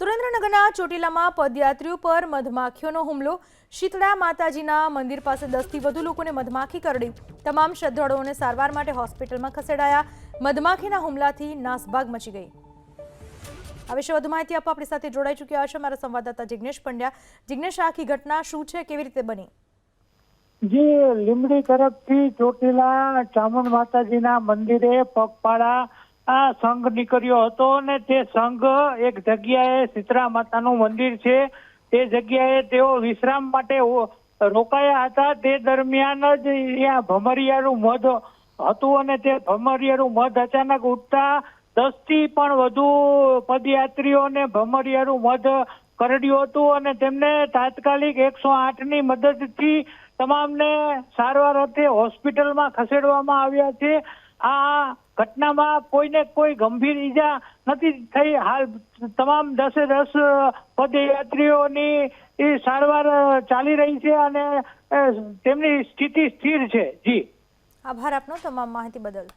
સુરેન્દ્રનગરના ચોટીલામાં પદયાત્રીઓ પર મધમાખીઓનો હુમલો. શીતળા માતાજીના મંદિર પાસે દસથી વધુ લોકોને મધમાખી કરડી. તમામ શ્રદ્ધાળુઓને સારવાર માટે હોસ્પિટલમાં ખસેડાયા. મધમાખીના હુમલાથી નાસભાગ મચી ગઈ. આ વિશે વધુ માહિતી આપવા આપણી સાથે જોડાઈ ચૂક્યા છે મારા સંવાદદાતા જિજ્ઞેશ પંડ્યા. જિગ્નેશ આખી ઘટના શું છે? કેવી રીતે બની? જે લીમડી તરફથી ચોટીલા ચામુંડ માતાજીના મંદિરે પગપાળા આ સંઘ નીકળ્યો હતો અને તે સંઘ એક જગ્યાએ શીતળા માતાનું મંદિર છે. તે જગ્યાએ તેઓ વિશ્રામ માટે રોકાયા હતા. તે દરમિયાન જ ત્યાં ભમરિયાનું મધ હતું અને તે ભમરિયાનું મધ અચાનક ઉઠતા દસથી પણ વધુ પદયાત્રીઓને ભમરિયાનું મધ કરડ્યું હતું અને તેમને તાત્કાલિક એકસો આઠની મદદથી તમામને સારવાર અર્થે હોસ્પિટલમાં ખસેડવામાં આવ્યા છે. આ ઘટનામાં કોઈને કોઈ ગંભીર ઈજા નથી થઈ. હાલ તમામ દસે દસ પદયાત્રીઓની સારવાર ચાલી રહી છે અને તેમની સ્થિતિ સ્થિર છે. જી. આભાર આપનો તમામ માહિતી બદલ.